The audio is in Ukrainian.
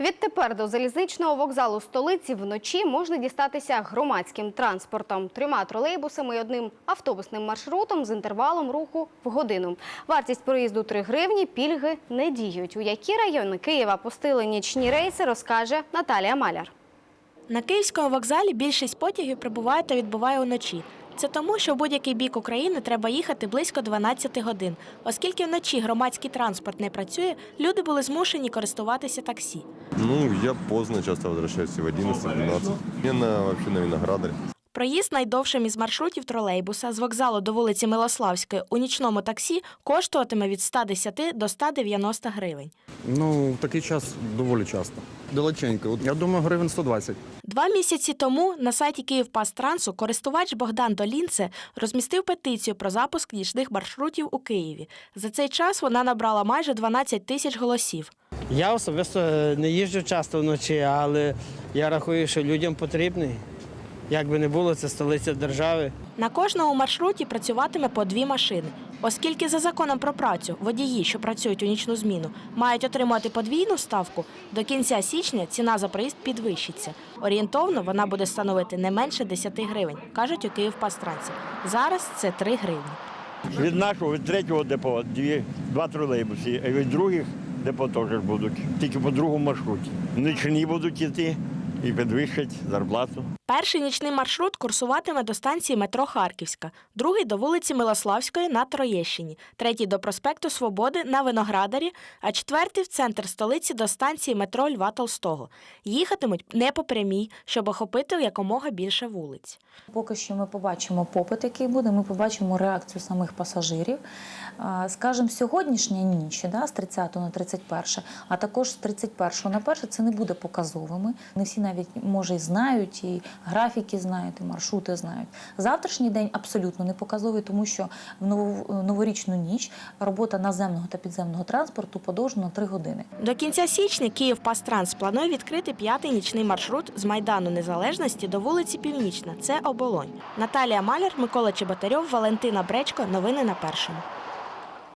Відтепер до залізничного вокзалу столиці вночі можна дістатися громадським транспортом, трьома тролейбусами і одним автобусним маршрутом з інтервалом руху в годину. Вартість проїзду 3 гривні, пільги не діють. У які райони Києва пустили нічні рейси, розкаже Наталія Маляр. На київському вокзалі більшість потягів прибуває та відбуває уночі. Це тому, що в будь-який бік України треба їхати близько 12 годин. Оскільки вночі громадський транспорт не працює, люди були змушені користуватися таксі. Ну, я поздно часто возвращаюсь в 11-12. Мне на, вообще на Виноградаре. Проїзд найдовшим із маршрутів тролейбуса з вокзалу до вулиці Милославської у нічному таксі коштуватиме від 110 до 190 гривень. Ну, в такий час доволі часто. Далеченько. Вот Я думаю, гривень 120. Два місяці тому на сайті Київпастрансу користувач Богдан Долінце розмістив петицію про запуск нічних маршрутів у Києві. За цей час вона набрала майже 12 тисяч голосів. Я особисто е, не їжджу часто вночі, але я рахую, що людям потрібний. Як би не було, це столиця держави. На кожному маршруті працюватиме по дві машини. Оскільки за законом про працю водії, що працюють у нічну зміну, мають отримати подвійну ставку, до кінця січня ціна за проїзд підвищиться. Орієнтовно вона буде становити не менше 10 гривень, кажуть у Київпастрансі. Зараз це 3 гривні. Від нашого, від третього депо дві, два тролейбуси, а від других депо теж будуть, тільки по другому маршруті. Нічні будуть йти і підвищать зарплату. Перший нічний маршрут курсуватиме до станції метро Харківська, другий до вулиці Милославської на Троєщині, третій до проспекту Свободи на Виноградарі, а четвертий в центр столиці до станції метро Льва Толстого. Їхатимуть не по прямій, щоб охопити якомога більше вулиць. Поки що ми побачимо попит, який буде, ми побачимо реакцію самих пасажирів. А, Скажімо, сьогоднішня ніч да, з 30 на 31, а також з 31 на 1 це не буде показовими. Не всі навіть може і знають, і графіки знають, і маршрути знають. Завтрашній день абсолютно не показовий, тому що в ново- новорічну ніч робота наземного та підземного транспорту подовжена на 3 години. До кінця січня Київпастранс планує відкрити п'ятий нічний маршрут з Майдану Незалежності до вулиці Північна. Це Оболонь. Наталія Маляр, Микола Чеботарьов, Валентина Бречко. Новини на першому.